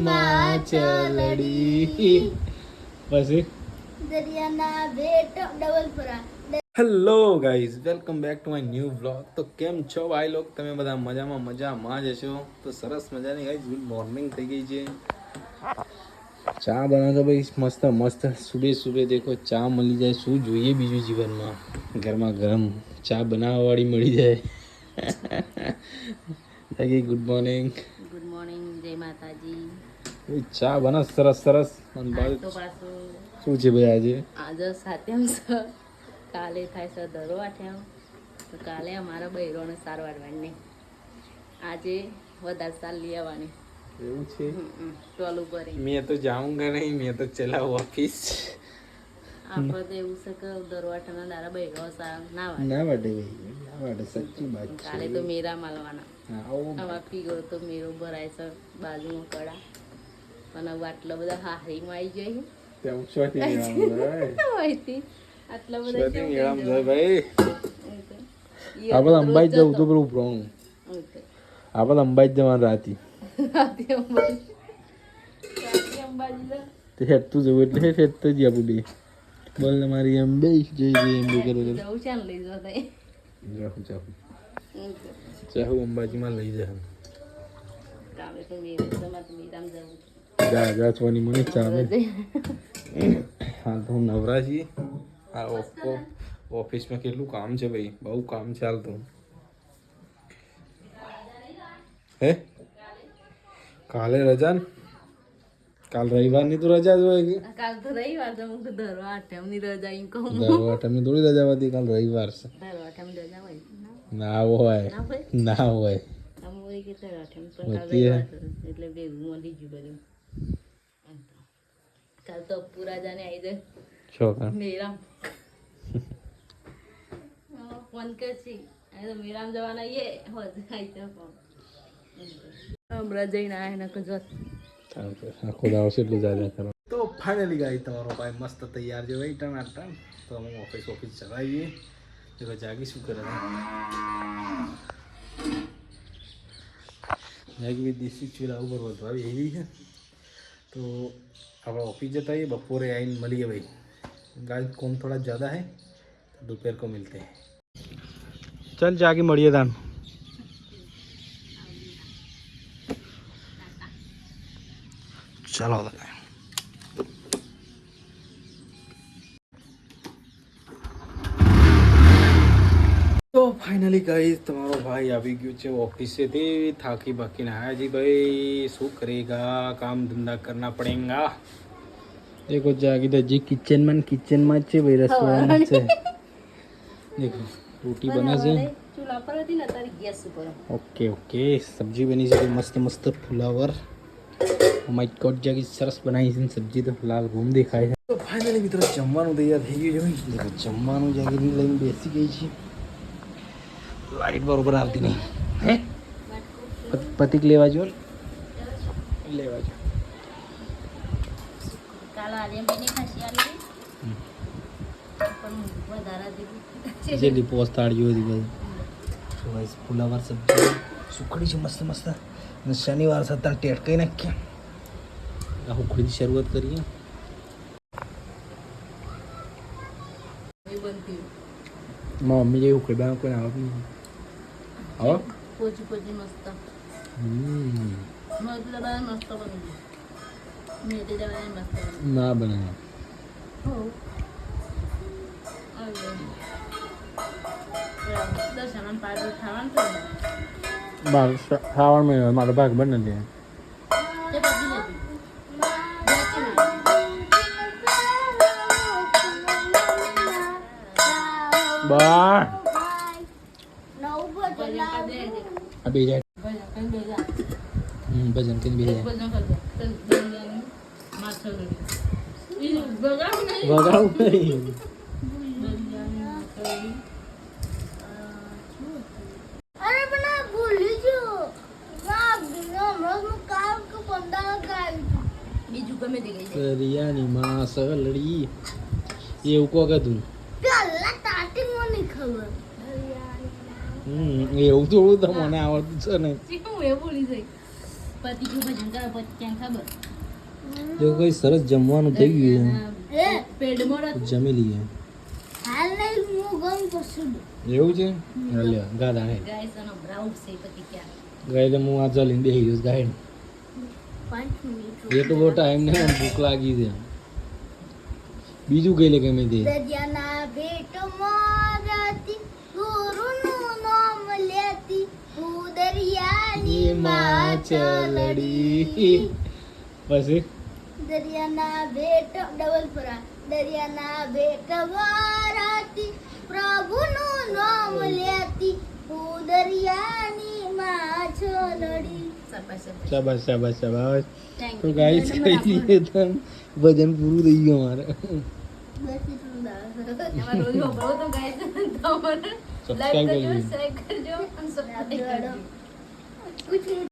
હિમાચલડી પછી દરિયાના બેટ double ફરા. Hello guys welcome back to my new vlog તો કેમ છો ભાઈ લોક? તમે બધા મજામાં મજામાં જ હશો? તો સરસ મજાની ગાઈઝ ગુડ મોર્નિંગ થઈ ગઈ છે. ચા બનાવતો ભાઈ મસ્ત મસ્ત. સુબે સુબે દેખો ચા મળી જાય. શું જોઈએ બીજું જીવનમાં? ગરમા ગરમ ચા બનાવવાવાળી મળી જાય. લાગી ગુડ મોર્નિંગ ગુડ મોર્નિંગ જય માતાજી. ચા બને સરસ સરસ. અને તો પાછું શું છે ભાઈ આજે? આજે સાતમ છે કાલે થાય છે દરો આઠમ તો કાલે અમારા બૈરોને સારવાર વાળવાની આજે વધારે સાર લઈ આવવાની. એવું છે? ટોલ ઉપર મેં તો જાઉંગા નહીં મેં તો ચલાવ ઓફિસ. આપણે તો એવું છે કે આઠમના દારા બૈરો સાર ના વાટે ના વાટે સાચી વાત કાલે તો મેરા માલવાના. આવો. ફીગો તો મેરો ભરાય છે બાજુમાં કડા. હવે આટલા બધા હારીમાં આવી જાય ત્યાં ઉછવાથી મેળામાં જાય. આટલા બધા ઉછવાથી મેળામાં જાય ભાઈ? આપણે અંબાઈ જવું તો પેલું આપણે અંબાઈ જવાનું રાતી. રાતે અંબાજી. તે હેઠતું જવું એટલે હેઠ જ આપણે બે. બોલ મારી અંબે જય જય અંબે કરે કરે જવું છે. લઈ જવા તાઈ. જાહું જાહું. જાહું અંબાજીમાં લઈ જા કાલે તો મેરે છે, મારે તો મીરામ જવું છે. જા જા છોની મને ચાલે જય. હા તો હું નવરા છીએ. આ ઓફ- ઓફિસમાં કેટલું કામ છે ભાઈ? બહુ કામ ચાલતું હે? કાલે રજા ને? કાલ રવિવારની તો રજા જ હોય કે? કાલ તો રવિવાર તો હું ધરો આઠમની રજા એમ કહું. દર અઠમની થોડી રજા હોતી કાલ રવિવાર છે. ધરો આઠમની રજા હોય. ના હોય. ના હોય? ધરો હોતી છે. એટલે ભેગું મળી ગયું બધું. તો. કાલ તો અપ્પુ રાજાને આવી જાય છોકરા મેરામ. ફોન કરશી. તો મેરામ જવાના યે હોજ આવી છે ફોન. હમણાં જઈને આયા ને કજો આખો દાવ છે એટલું જાજા કરો તો ફાઇનલી ગાઈ તમારો ભાઈ મસ્ત તૈયાર છે ભાઈ ટન ટન તો અમે ઓફિસ ઓફિસ ચલાવીએ. તો જાગી શું કરે છે? જાગી બી દેશી ચૂલા ઉપર વધવા એવી છે. તો આપણે ऑफिस जता है बपोरे आइन मलिए भाई गाय कौन थोड़ा ज़्यादा है तो दोपहर को मिलते हैं चल जाके मड़िए दान चलो તો ફાઇનલી ગઈ તમારો ભાઈ આવી ગયો છે ઓફિસેથી થાકી બાકીને આયા જી ભાઈ. શું કરેગા? કામ ધંધા કરના પડેગા. દેખો જાગી તો જી કિચનમાં કિચનમાં જ છે ભાઈ રસોડામાં છે. દેખો રોટી બને છે. ચૂલા પર હતી ને તારી ગેસ ઉપર. Okay okay. સબ્જી બની છે મસ્ત મસ્ત ફુલાવર. માય ગોડ જાગી સરસ બનાવી છે સબ્જી તો લાલ ઘૂમ દેખાય છે. તો ફાઇનલી મિત્રો જમવાનું તૈયાર થઈ ગયું છે જમવાનું જાગીને લઈને બેસી ગઈ છે લાઈટ બરોબર આવતી નહીં. હે? પત- પતિક લેવા જો લેવા જો. જેટલી પોસ્ટ તાળીઓ હતી બધી. તો guys, ફુલાવર સબ્જી સુખડી છે મસ્ત મસ્ત. અને શનિવાર છે ટેટકાઈ નાખ્યા. આ ઉખડીથી શરૂઆત કરીએ. મમ્મી જેવી બનાવ કોઈ આવત નહીં. આવો પોચી પોચી મસ્ત હમ. મસ્ત દાદા મસ્ત બની મેથી દાદા મસ્ત ના બનાવે ને. બાર શ્રાવણ મહિનો મારો ભાગ બને છે તે બધી લેતી વેચી નાખી. બાર નવ ભજન કરી દેજે. આ બે જાય ભજન કરીને બે જા. હમ, ભજન કરીને બે જાય. વગાડવું નહીં બીજું ગમે તે ગઈ. માં સલડી એવું કહો કે તું પેલા સ્ટાર્ટિંગ નહીં ખબર એવું થોડું તમને મને આવડતું છે ને. જો કઈ સરસ જમવાનું થઈ ગયું છે. જમી લઈએ. હાલ નહીં હું ગમ કશું એવું છે? લ્યો ગાધા હે. ગાય એટલે હું આ ચાલીને બેસી ગયો ગાય પાંચ મિનિટ એ તો બહુ ટાઈમ ને ભૂખ લાગી છે. બીજું કઈ લે ગમે તે દરિયાના ભેટમાં રાતી ગુરુનું નામ લેતી હું દરિયાની માં ચલડી. પછી? દરિયાના ભેટ ડબલ ફરા દરિયાના ભેટમાં રાતી પ્રભુનું નામ લેતી હું દરિયાની માં ચલડી. શાબાશ શાબાશ. તો ભજન પૂરું થઈ ગયું મારે કરજો સબસ્ક્રાઇબ કરજો. Почему